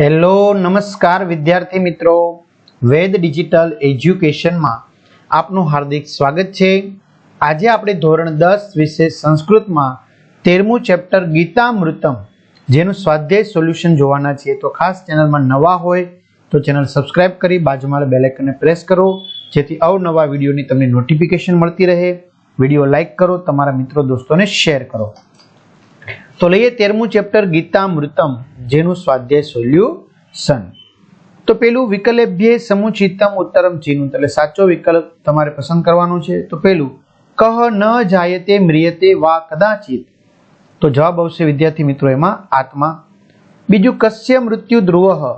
Hello, નમસ્કાર વિદ્યાર્થી મિત્રો. વેદ ડિજિટલ એજ્યુકેશનમાં આપનું હાર્દિક સ્વાગત છે. આજે આપણે ધોરણ દસ વિશે સંસ્કૃતમાં તેરમું ચેપ્ટર ગીતામૃતમ, જેનું સ્વાધ્યાય સોલ્યુશન જોવાના છીએ. તો ખાસ ચેનલમાં નવા હોય તો ચેનલ સબસ્ક્રાઇબ કરી બાજુમાં બેલેકનને પ્રેસ કરો, જેથી અવનવા વિડીયોની તમને નોટિફિકેશન મળતી રહે. વીડિયો લાઇક કરો, તમારા મિત્રો, દોસ્તોને શેર કરો. તો લઈએ તેરમું ચેપ્ટર, ગીતામૃતમ, જેનું સ્વાધ્યાય સોલ્યુશન. તો પેલું વિકલ્પ્ય સમુચિતમ ઉત્તરમ ચિહ્ન, એટલે સાચો વિકલ્પ તમારે પસંદ કરવાનો છે. તો પેલું, કહ ન જાયતે મ્રિયતે વા કદાચિત. તો જવાબ આવશે વિદ્યાર્થી મિત્રો એમાં, આત્મા. બીજું, કસ્ય મૃત્યુ ધ્રુવ.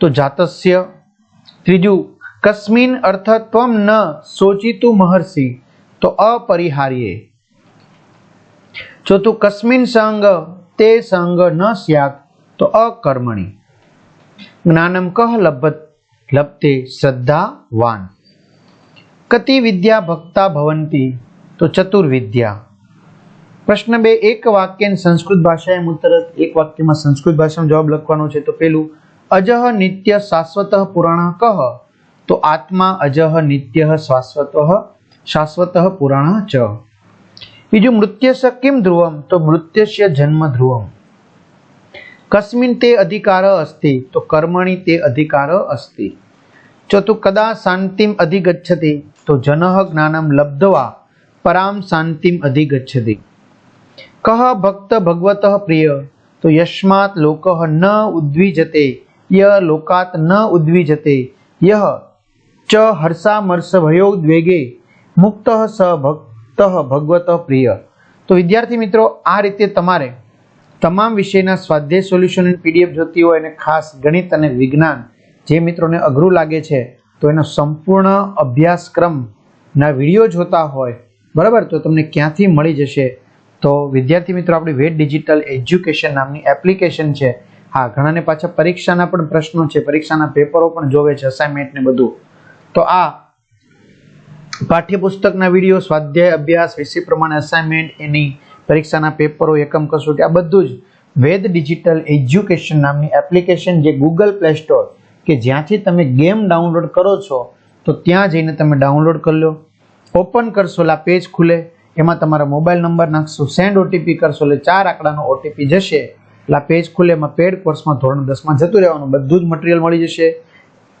તો જાતસ્ય. ત્રીજું, કસ્મિન અર્થ ત્વમ ન, સોચિતું મહર્ષિ. તો અપરિહાર્યે. ચોથું કસ્મિન સંગ, તે સંગ ન સ્યાત, તો અકર્મણી. જ્ઞાનમ કહ લભત, લભતે શ્રદ્ધાવાન. કતિ વિદ્યા ભક્તા ભવંતી, તો ચતુર્વિદ્યા. પ્રશ્ન બે, એક વાક્ય સંસ્કૃત ભાષાએ મુતરત એક વાક્યમાં સંસ્કૃત ભાષામાં જવાબ લખવાનો છે, તો પેલું, અજહ નિત્ય શાશ્વત પુરાણ કહ? તો આત્મા અજહ નિત્ય શાશ્વત શાશ્વત પુરાણ ચ. બીજું મૃત્યસ કિમ ધ્રુવમ? તો મૃત્યસ્ય જન્મ ધ્રુવમ. કસ્મિન તે અધિકાર અસ્તિ, તો કર્મણી તે અધિકાર અસ્તિ. ચોથું કદા શાંતિમ અધિગચ્છતિ, તો જનઃ જ્ઞાનમ લબ્ધવા, પરામ શાંતિમ અધિગચ્છતિ. કહ ભક્ત ભગવત પ્રિય, તો યસ્માત લોક ન ઉદ્વિજતે, ય લોકાત ન ઉદ્વિજતે યહ ચ હર્ષામર્ષ ભયોદ્વેગે મુક્ત સ ભક્ત ભગવત પ્રિય. તો વિદ્યાર્થી મિત્રો, આ રીતે તમારે તમામ વિષયના સ્વાધ્યાય સોલ્યુશન પીડીએફ જોતી હોય અને ખાસ ગણિત અને વિજ્ઞાન જે મિત્રોને અઘરું લાગે છે, તો એનો સંપૂર્ણ અભ્યાસક્રમના વીડિયો જોતા હોય, બરાબર? તો તમને ક્યાંથી મળી જશે? તો વિદ્યાર્થી મિત્રો, આપણી વેટ ડિજિટલ એજ્યુકેશન નામની એપ્લિકેશન છે. હા, ઘણાને પાછા પરીક્ષાના પણ પ્રશ્નો છે, પરીક્ષાના પેપરો પણ જોવે છે અસાઇનમેન્ટ ને બધું. તો આ પાઠ્યપુસ્તકના વીડિયો, સ્વાધ્યાય અભ્યાસ, વિષય પ્રમાણે અસાઇનમેન્ટ એની પરીક્ષાના પેપરો એકમ કસોટી, આ બધું જ વેદ ડિજિટલ એજ્યુકેશન નામની એપ્લિકેશન જે ગૂગલ પ્લે સ્ટોર કે જ્યાંથી તમે ગેમ ડાઉનલોડ કરો છો, તો ત્યાં જઈને તમે ડાઉનલોડ કરી લો. ઓપન કરશો એટલે પેજ ખુલે. એમાં તમારા મોબાઈલ નંબર નાખશો. સેન્ડ ઓટીપી કરશો એટલે ચાર આંકડાનો ઓટીપી જશે. એટલે પેજ ખુલે. એમાં પેડ કોર્સમાં ધોરણ દસમાં જતું રહેવાનું. બધું જ મટીરિયલ મળી જશે.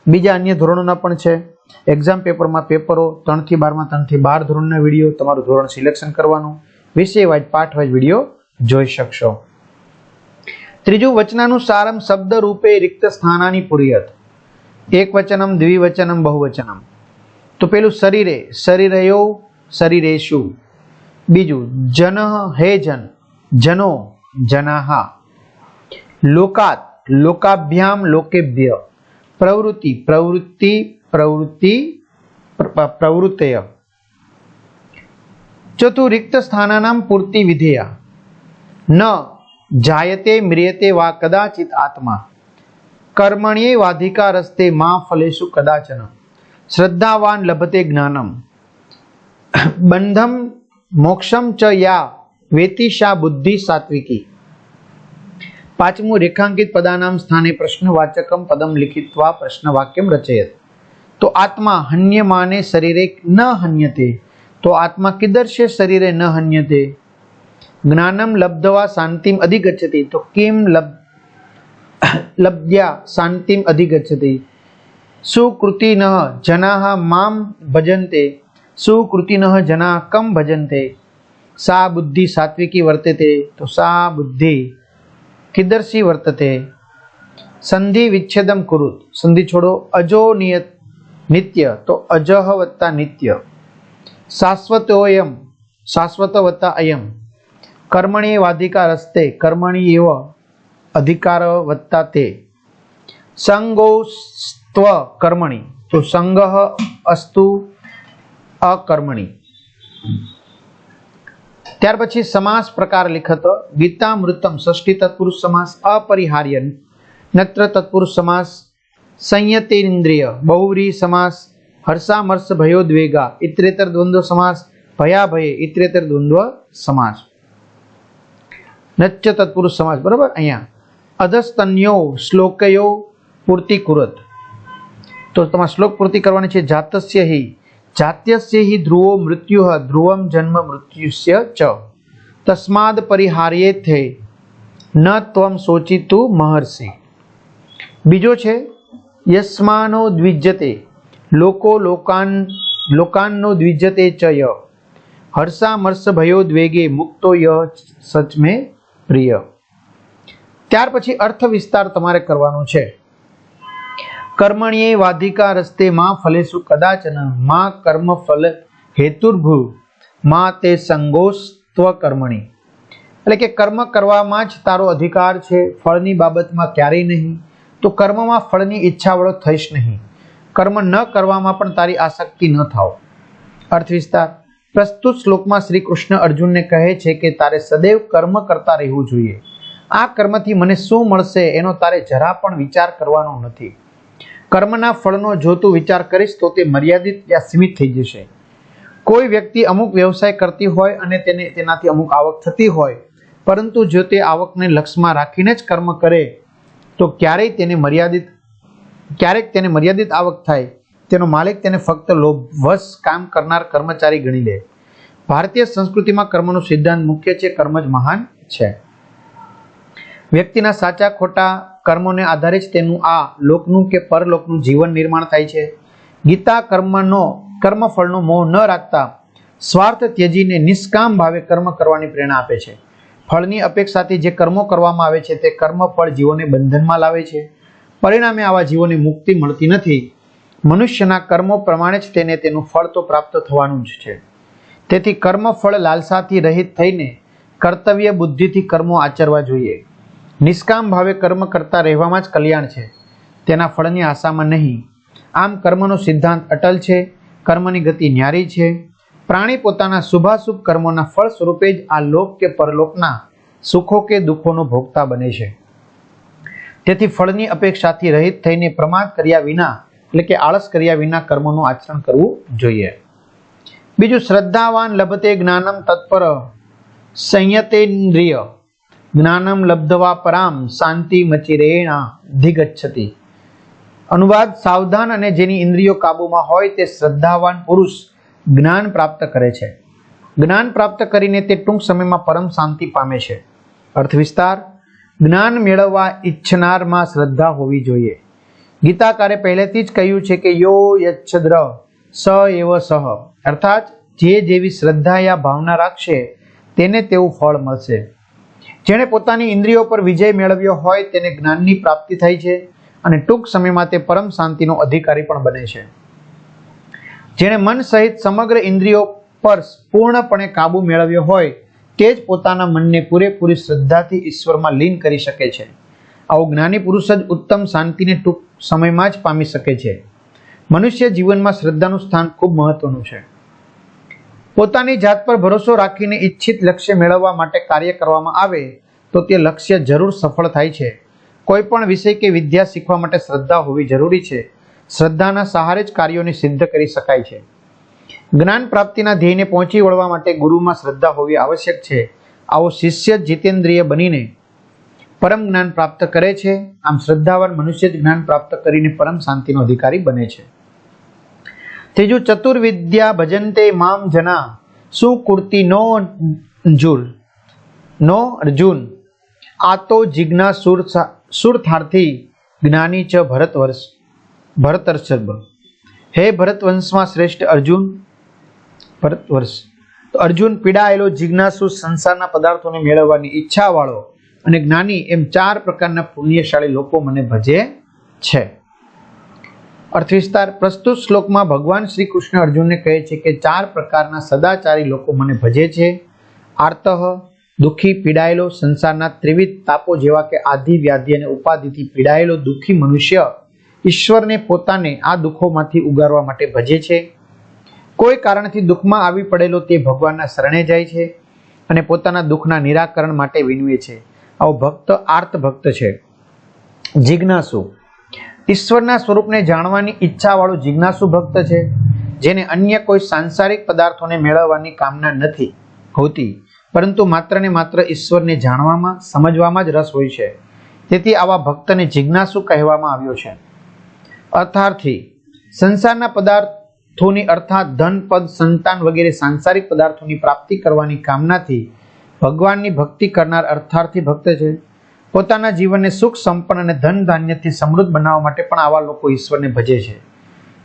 બીજા અન્ય ધોરણોના પણ છે. એક્ઝામ પેપરમાં પેપરો ત્રણથી બારમાં, ત્રણથી બાર ધોરણના વીડિયો, તમારું ધોરણ સિલેક્શન કરવાનું. વિષય વાઇઝ પાઠ વાઇઝ વીડિયો જોઈ શકશો. ત્રીજું, વચનાનું સારમ શબ્દ રૂપે રિક્ત સ્થાનાની પુરિયત. એક વચનમ દ્વિવચનમ, બહુવચનમ. તો પેલું શરીરે, શરીરયો શરીરેશુ. બીજું, જન હે જન, જનો જનાહા. લોકાત, લોકાભ્યામ, લોકેભ્ય. પ્રવૃત્તિ પ્રવૃત્તિ પ્રવૃત્તિ, પ્ર- પ્રવૃત્તય. ચોથું રિક્ત સ્થાનાનામ પૂર્તિ વિધેય. ન, જાયતે મ્રિયતે વા કદાચિત આત્મા. કર્મણ્યે વાધિકારસ્તે મા ફલેશુ કદાચન. શ્રદ્ધાવાન લભતે જ્ઞાનમ. બંધમ મોક્ષમ ચ યા વેતિશા બુદ્ધિ સાત્વિકી. પાંચમું રેખાંકિત પદાનામ સ્થાને પ્રશ્નવાચકમ પદમ લિખિત્વા પ્રશ્નવાક્યમ રચયત. તો આત્મા હન્યમાને શરીરે ન હન્યતે તો આત્મા કિદર્શે શરીરે ન હન્યતે જ્ઞાનમ લબ્ધવા શાંતિમ અધિગચ્છતિ તો કિમ લબ લબ્ધ્યા શાંતિમ અધિગચ્છતિ સુકૃતિનઃ જનાઃ મામ ભજન્તે સુકૃતિનઃ જના કમ ભજન્તે સા બુદ્ધિ સાત્વિકી વર્તતે તો સા બુદ્ધિ કિદર્શી વર્તતે સંધિ વિચ્છેદમ કુરુત સંધિ છોડો અજો નિયત નિત્ય, તો અજહ વત્તા નિત્ય. શાશ્વતોયમ શાશ્વત વત્તા અયમ. કર્મણી વાધિકાર રસ્તે, કર્મણી એવ અધિકાર વત્તા તે. સંગો સ્ત્વ કર્મણી, તો સંગહ અસ્તુ અકર્મણી. ત્યાર પછી સમાસ પ્રકાર લિખત ગીતા મૃતમ ષષ્ઠી તત્પુરુષ સમાસ અપરિહાર્ય નત્ર તત્પુરુષ સમાસ સંયતેન્દ્રિય બહુવ્રી સમાસ હર્ષામર્ષ ભયોદ્વેગા ઇતરેતર દ્વંદ્વ સમાસ ભયાભય ઇતરેતર દ્વંદ્વ સમાસ નચ્ય તત્પુરુષ સમાસ બરાબર અહીંયા અધસ્તન્યો શ્લોકયો પૂર્તિ કુરત તો તમારે શ્લોક પૂર્તિ કરવાની છે જાતસ્ય હિ જાત્યસ્ય હિ ધ્રુવો મૃત્યુ ધ્રુવમ જન્મ મૃત્યુસ્ય ચ તસ્માદ પરિહાર્યે થે ન ત્વમ શોચિતું મહર્ષિ બીજો છે યસ્માનો દ્વિજ્યતે લોકો લોકાન, લોકાનનો દ્વિજ્યતે ચ ય. હર્ષામર્ષ ભયો દ્વેગે મુક્તો ય સચમે પ્રિય. ત્યાર પછી અર્થ વિસ્તાર તમારે કરવાનો છે. કર્મણીએ વાધિકા રસ્તે માં ફલેસુ કદાચન, માં કર્મ ફલ હેતુર્ભુ, માં તે સંગોસ્ત્વ કર્મણી. એટલે કે કર્મ કરવામાં જ તારો અધિકાર છે, ફળની બાબતમાં ક્યારેય નહીં. તો કર્મમાં ફળની ઈચ્છાવાળો થઈશ નહીં. કર્મ ન કરવામાં પણ તારી આસક્તિ ન થાવ. અર્થ વિસ્તાર. પ્રસ્તુત શ્લોકમાં શ્રી કૃષ્ણ અર્જુનને કહે છે કે તારે સદૈવ કર્મ કરતા રહેવું જોઈએ. આ કર્મથી મને શું મળશે એનો તારે જરા પણ વિચાર કરવાનો નથી. કર્મના ફળનો જો તું વિચાર કરીશ તો તે મર્યાદિત યા સીમિત થઈ જશે. કોઈ વ્યક્તિ અમુક વ્યવસાય કરતી હોય અને તેને તેનાથી અમુક આવક થતી હોય, પરંતુ જો તે આવકને લક્ષમાં રાખીને જ કર્મ કરે તો ક્યારેય તેને મર્યાદિત, ક્યારેક તેને મર્યાદિત આવક થાય. તેનો માલિક તેને ફક્ત લોભવશ કામ કરનાર કર્મચારી ગણી લે. ભારતીય સંસ્કૃતિમાં કર્મનો સિદ્ધાંત મુખ્ય છે, કર્મ જ મહાન છે. વ્યક્તિના સાચા ખોટા કર્મોને આધારે જ તેનું આ લોકનું કે પરલોકનું જીવન નિર્માણ થાય છે. ગીતા કર્મનો, કર્મફળનો મોહ ન રાખતા સ્વાર્થ ત્યજીને નિષ્કામ ભાવે કર્મ કરવાની પ્રેરણા આપે છે. ફળની અપેક્ષાથી જે કર્મો કરવામાં આવે છે તે કર્મફળ જીવોને બંધનમાં લાવે છે. પરિણામે આવા જીવોને મુક્તિ મળતી નથી. મનુષ્યના કર્મો પ્રમાણે જ તેને તેનું ફળ તો પ્રાપ્ત થવાનું જ છે. તેથી કર્મ ફળ લાલસાથી રહિત થઈને કર્તવ્ય બુદ્ધિથી કર્મો આચરવા જોઈએ. નિષ્કામ ભાવે કર્મ કરતા રહેવામાં જ કલ્યાણ છે. તેના ફળની આશામાં નહીં. આમ કર્મનો સિદ્ધાંત અટલ છે. કર્મની ગતિ ન્યારી છે. પ્રાણી પોતાના શુભાશુભ કર્મોના ફળ સ્વરૂપે જ આ લોક કે પરલોકના સુખો કે દુઃખોનો ભોગતા બને છે. તેથી ફળની અપેક્ષાથી રહિત થઈને પ્રમાદ કર્યા વિના, એટલે કે આળસ કર્યા વિના કર્મોનું આચરણ કરવું જોઈએ. બીજું, શ્રદ્ધાવાન લભતે જ્ઞાનમ તત્પર સંયતેન્દ્રિય જ્ઞાનમ લબ્ધવા પરામ શાંતિ મચિરેણા ધિગચ્છતી અનુવાદ સાવધાન અને જેની ઇન્દ્રિયો કાબુમાં હોય તે શ્રદ્ધાવાન પુરુષ જ્ઞાન પ્રાપ્ત કરે છે. જ્ઞાન પ્રાપ્ત કરીને તે ટૂંક સમયમાં પરમ શાંતિ પામે છે. અર્થ વિસ્તાર જ્ઞાન મેળવવા ઈચ્છનારમાં શ્રદ્ધા હોવી જોઈએ. ગીતાકારે પહેલેથી જ કહ્યું છે કે યો યચ્છદ્ર, સ એવ સહ. અર્થાત, જે જેવી શ્રદ્ધા યા ભાવના રાખશે, તેને તેવું ફળ મળશે. જેણે પોતાની ઇન્દ્રિયો પર વિજય મેળવ્યો હોય, તેને જ્ઞાનની પ્રાપ્તિ થાય છે અને ટૂંક સમયમાં તે પરમ શાંતિનો અધિકારી પણ બને છે. જેણે મન સહિત સમગ્ર ઇન્દ્રિયો પર પૂર્ણપણે કાબુ મેળવ્યો હોય તે જ પોતાના મનને પૂરેપૂરી શ્રદ્ધાથી ઈશ્વરમાં લીન કરી શકે છે. આવો જ્ઞાની પુરુષ જ ઉત્તમ શાંતિને ટૂંક સમયમાં જ પામી શકે છે. મનુષ્ય જીવનમાં શ્રદ્ધાનું સ્થાન ખૂબ મહત્વનું છે. પોતાની જાત પર ભરોસો રાખીને ઈચ્છિત લક્ષ્ય મેળવવા માટે કાર્ય કરવામાં આવે તો તે લક્ષ્ય જરૂર સફળ થાય છે. કોઈ પણ વિષય કે વિદ્યા શીખવા માટે શ્રદ્ધા હોવી જરૂરી છે. શ્રદ્ધાના સહારે જ કાર્યોને સિદ્ધ કરી શકાય છે. જ્ઞાન પ્રાપ્તિના ધ્યેયને પહોંચી વળવા માટે ગુરુમાં શ્રદ્ધા હોવી આવશ્યક છે. આવો શિષ્ય જીતેન્દ્રિય બનીને પરમ જ્ઞાન પ્રાપ્ત કરે છે. આમ શ્રદ્ધાવાન મનુષ્ય જ જ્ઞાન પ્રાપ્ત કરીને પરમ શાંતિનો અધિકારી બને છે. ત્રીજું, ચતુર્વિદ્યા ભજનતે મામ જના સુકુર્તિ નો જુલ નો અર્જુન, આ તો જિજ્ઞાસુર સુરથાર્થી જ્ઞાની ચ ભરત વર્ષ ભરતર્ષભ. હે ભરત વંશમાં શ્રેષ્ઠ અર્જુન? ભરત વર્ષ તો અર્જુન પીડાયેલો, જિજ્ઞાસુ સંસારના પદાર્થોને મેળવવાની ઈચ્છાવાળો અને જ્ઞાની એમ ચાર પ્રકારના પુણ્યશાળી લોકો મને ભજે છે. અર્થ વિસ્તાર પ્રસ્તુત શ્લોકમાં ભગવાન શ્રી કૃષ્ણ અર્જુનને કહે છે કે ચાર પ્રકારના સદાચારી લોકો મને ભજે છે. આર્તઃ, દુઃખી, પીડાયેલો, સંસારના ત્રિવિધ તાપો જેવા કે આધિ વ્યાધિ અને ઉપાધિથી પીડાયેલો, દુઃખી મનુષ્ય ઈશ્વરને પોતાને આ દુઃખોમાંથી ઉગારવા માટે ભજે છે. કોઈ કારણથી દુઃખમાં આવી પડેલો તે ભગવાનના શરણે જાય છે અને પોતાના દુઃખના નિરાકરણ માટે વિનવે છે. આવો ભક્ત આર્ત ભક્ત છે. જિજ્ઞાસુ. ઈશ્વરના સ્વરૂપને જાણવાની ઈચ્છાવાળો જિજ્ઞાસુ ભક્ત છે, જેને અન્ય કોઈ સાંસારિક પદાર્થોને મેળવવાની કામના નથી હોતી, પરંતુ માત્ર ને માત્ર ઈશ્વરને જાણવામાં, સમજવામાં જ રસ હોય છે. તેથી આવા ભક્તને જિજ્ઞાસુ કહેવામાં આવ્યો છે. અર્થાર્થી, સંસારના પદાર્થોની અર્થાત ધન, પદ, સંતાન વગેરે સાંસારિક પદાર્થોની પ્રાપ્તિ કરવાની કામનાથી ભગવાનની ભક્તિ કરનાર અર્થાર્થી ભક્ત છે. પોતાના જીવનને સુખ, સંપન્ન અને ધન ધાન્યથી સમૃદ્ધ બનાવવા માટે પણ આવા લોકો ઈશ્વરને ભજે છે.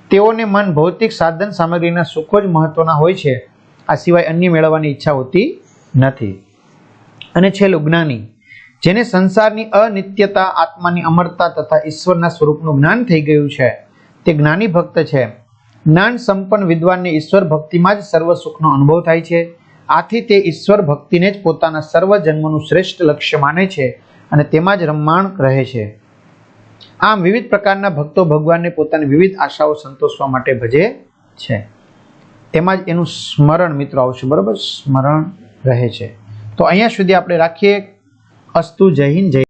તેઓને મન ભૌતિક સાધન સામગ્રીના સુખો જ મહત્વના હોય છે. આ સિવાય અન્ય મેળવવાની ઈચ્છા હોતી નથી. અને છેલ્લું, જ્ઞાની. જેને સંસારની અનિત્યતા, આત્માની અમરતા તથા ઈશ્વરના સ્વરૂપનું જ્ઞાન થઈ ગયું છે. તે જ્ઞાની ભક્ત છે. જ્ઞાન સંપન્ન વિદ્વાનને ઈશ્વર ભક્તિમાં જ સર્વ સુખનો અનુભવ થાય છે. આથી તે ઈશ્વર ભક્તિને જ પોતાના સર્વ જન્મનું શ્રેષ્ઠ લક્ષ્ય માને છે અને તેમાં જ રમમાણ રહે છે. આમ વિવિધ પ્રકારના ભક્તો ભગવાનને પોતાની વિવિધ આશાઓ સંતોષવા માટે ભજે છે. તેમાં જ એનું સ્મરણ મિત્રો આવશે. બરોબર? સ્મરણ રહે છે. તો અહીંયા સુધી આપણે રાખીએ. અસ્તુ જય હિન્દ જય